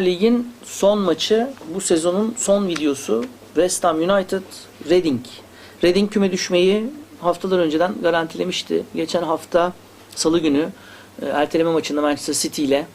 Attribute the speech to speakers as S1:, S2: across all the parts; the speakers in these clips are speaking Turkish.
S1: Lig'in son maçı bu sezonun son videosu West Ham United Reading. Reading küme düşmeyi haftalar önceden garantilemişti. Geçen hafta salı günü e, erteleme maçında Manchester City ile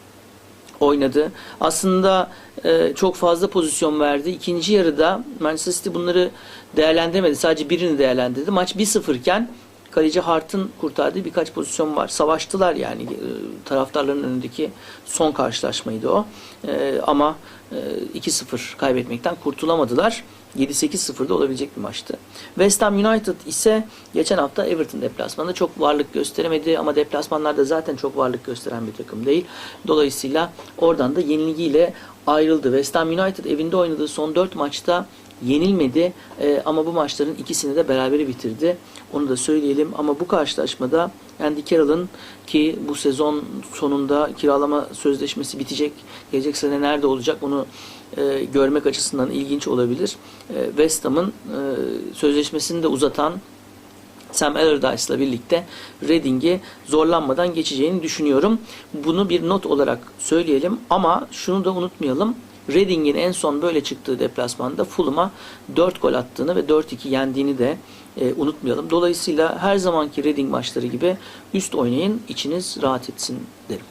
S1: oynadı. Aslında e, çok fazla pozisyon verdi. İkinci yarıda Manchester City bunları değerlendirmedi. Sadece birini değerlendirdi. Maç 1-0 iken kaleci Hart'ın kurtardığı birkaç pozisyon var. Savaştılar yani e, taraftarların önündeki son karşılaşmaydı o. E, ama e, 2-0 kaybetmekten kurtulamadılar. 7-8-0'da olabilecek bir maçtı. West Ham United ise geçen hafta Everton deplasmanında çok varlık gösteremedi ama deplasmanlarda zaten çok varlık gösteren bir takım değil. Dolayısıyla oradan da yenilgiyle ayrıldı. West Ham United evinde oynadığı son 4 maçta yenilmedi Ee, ama bu maçların ikisini de berabere bitirdi. Onu da söyleyelim ama bu karşılaşmada Andy Carroll'ın ki bu sezon sonunda kiralama sözleşmesi bitecek. Gelecek sene nerede olacak onu e, görmek açısından ilginç olabilir. E, West Ham'ın e, sözleşmesini de uzatan Sam Allardyce'la birlikte Reading'i zorlanmadan geçeceğini düşünüyorum. Bunu bir not olarak söyleyelim ama şunu da unutmayalım. Reading'in en son böyle çıktığı deplasmanda Fulham'a 4 gol attığını ve 4-2 yendiğini de e, unutmayalım. Dolayısıyla her zamanki Reading maçları gibi üst oynayın, içiniz rahat etsin derim.